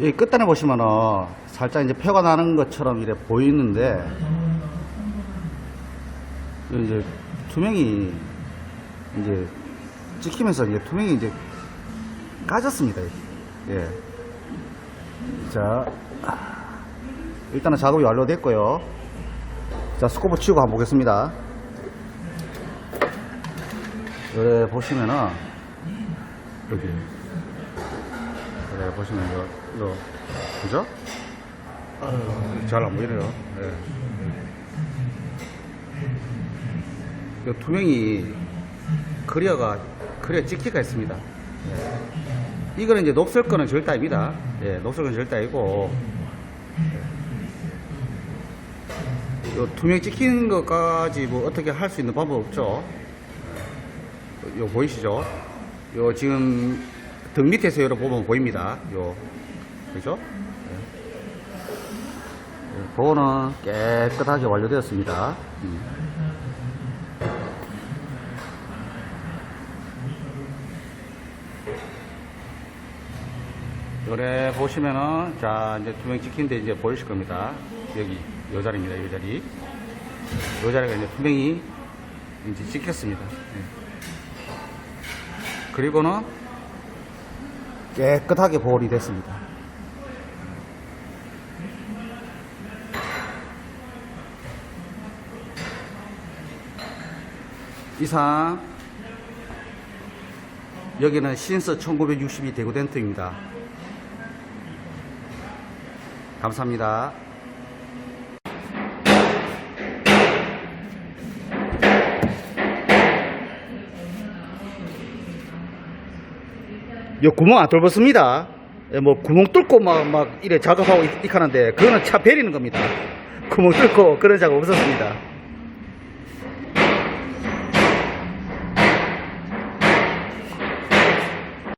여기 끝단에 보시면은 살짝 이제 폐가 나는 것처럼 이래 보이는데 이제 투명이 이제 찍히면서 이제 투명이 이제 까졌습니다. 예. 자, 일단은 작업이 완료됐고요. 자, 스코프 치우고 한번 보겠습니다. 여기 보시면은 여기 여기 보시면 이거 이거 그죠? 잘 안 보이네요. 예. 이 투명이 커리어가 커리어 찍기가 있습니다. 예. 이거는 이제 녹슬 거는 절대 아닙니다. 예, 녹슬 건 절대 아니고 요 투명 찍히는 것까지 뭐 어떻게 할 수 있는 방법 없죠. 요 보이시죠? 요 지금 등 밑에서 열어보면 보입니다. 요 그죠? 예. 그거는 깨끗하게 완료되었습니다. 음. 요래 보시면은 자 이제 투명 찍힌데 이제 보이실 겁니다. 여기 요 자리입니다. 요 자리. 요 자리가 이제 투명이 이제 찍혔습니다. 예. 그리고는 깨끗하게 보온이 됐습니다. 이상 여기는 신서 1962 대구 덴트입니다. 감사합니다. 요 구멍 안 뚫었습니다. 예, 뭐 구멍 뚫고 막, 막 이래 작업하고 이- 이카는데 그거는 차 베리는 겁니다. 구멍 뚫고 그런 작업 없었습니다.